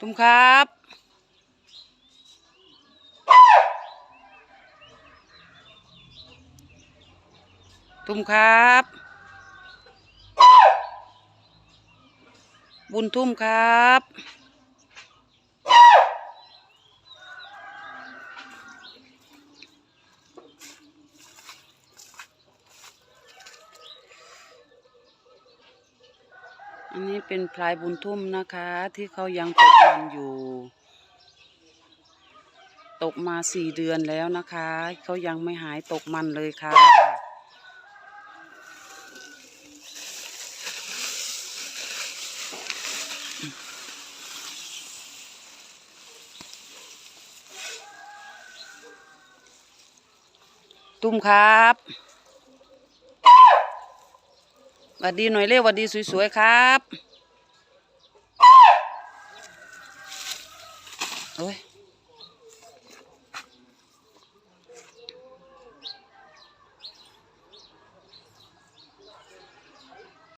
ตุ้มครับ ตุ้มครับ บุญทุ่มครับ อันนี้เป็นพลายบุญทุ่มนะคะ ที่เขายังตกมันอยู่ ตกมาสี่เดือนแล้วนะคะ เขายังไม่หายตกมันเลยค่ะ ตุ้มครับ หวัดดีหน่อยเร็วหวัดดีสวยๆครับ โอ้ย